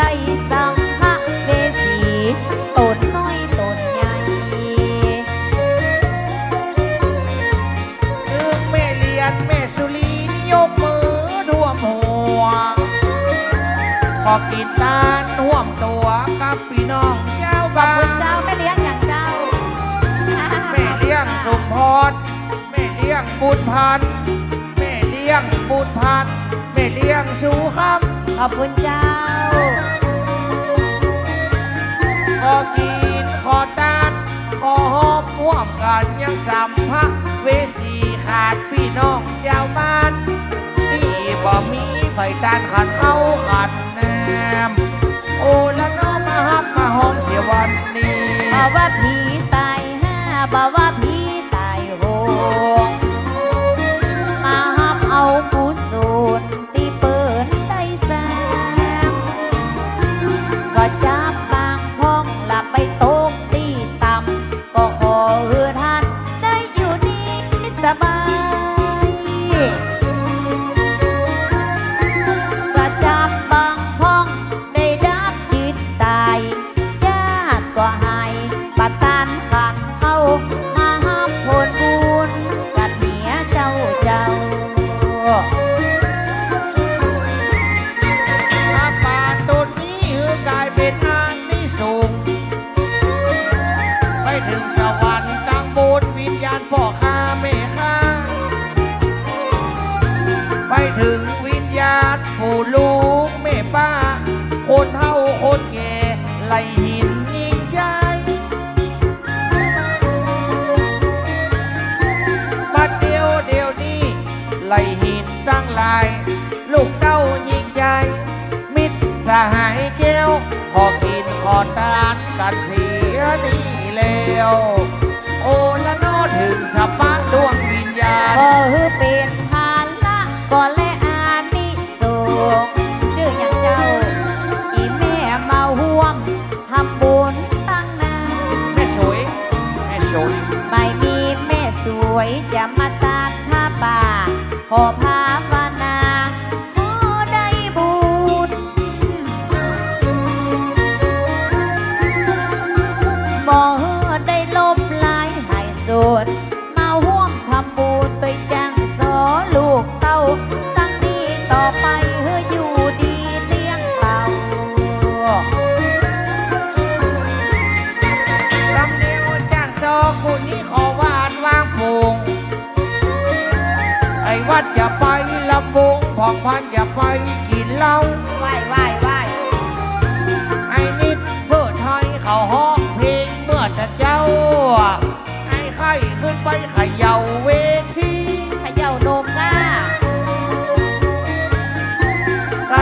ได้สัมภเวสีตนน้อยตนใหญ่ถึงแม่เลียนแม่สุรีนิยมมือท่วมหัวขอกินตาลห่วมตัวกับพี่น้องเจ้าขอบบ้าคุณน เจ้าแม่เลี้ยงอย่างเจ้าแม่เลี้ยงสมพร แม่เลี้ยงบุญพันธ์แม่เลี้ยงบุญพันธ์แม่เลี้ยงชูคขอบคุณเจ้า สัมภเวสีขาดพี่น้องเจ้าบ้าน นี่บ่มีไฟตานขันเขาขันแนม ถ้าป่าต้นนี้เฮือกลายเป็นอานที่สูงไปถึงสวรรค์ตั้งบนวิญญาณพ่อข้าแม่ข้าไปถึงวิญญาณผู้ลูกแม่ป้า คนเฒ่าคนแก่ไหลหินยิ่งใจบัดเดียวเดียวนี้ไหลหิน ตั้งหลาย ลูกเต้ายิ่งใจ มิตรสหายแก้ว ขอกินขอทานกันเสียดีแล้วโอละโนอถึงสัพพะดวงวิญญาณขอฮือเป็นภาละก่อนและอานิสงส์ชื่ออย่างเจ้า อีแม่มาห่วมทำบุญตั้งนานแม่สวย แม่สวย ไม่มีแม่สวยจะมาตัดผ้าป่าขอภาวนา ไปเฮออยู่ดีเลี้ยงเต้าลำเดียวจากซอกุนี้ขอวานวางพงไอ้วัดจะไปลำวงผ่องพันจะไปกินเหล้าไหวไหวไหวไอ้นิดเพื่อไทยเขาห้องเพลงเมื่อแต่เจ้า ไอ้ไข่ขึ้นไปเข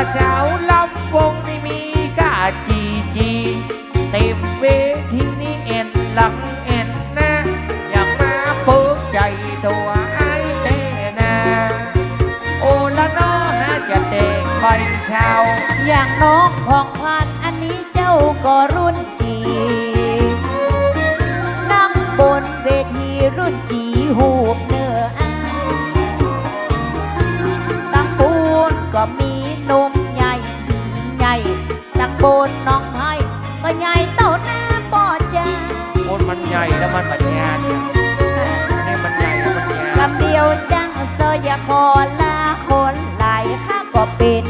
กระเช้าลำวงนี่มีกาจีจีเต็มเวทีนี่เอ็นหลังเอ็นหน้าอยากมาเปิกใจตัวไอ้เต้นาโอละน้อหาจะเด็กใบเช้าอย่างน้องของพันอันนี้เจ้าก็รุ่น จังเสยอยาคอลาคนหลายข้าก็เป็น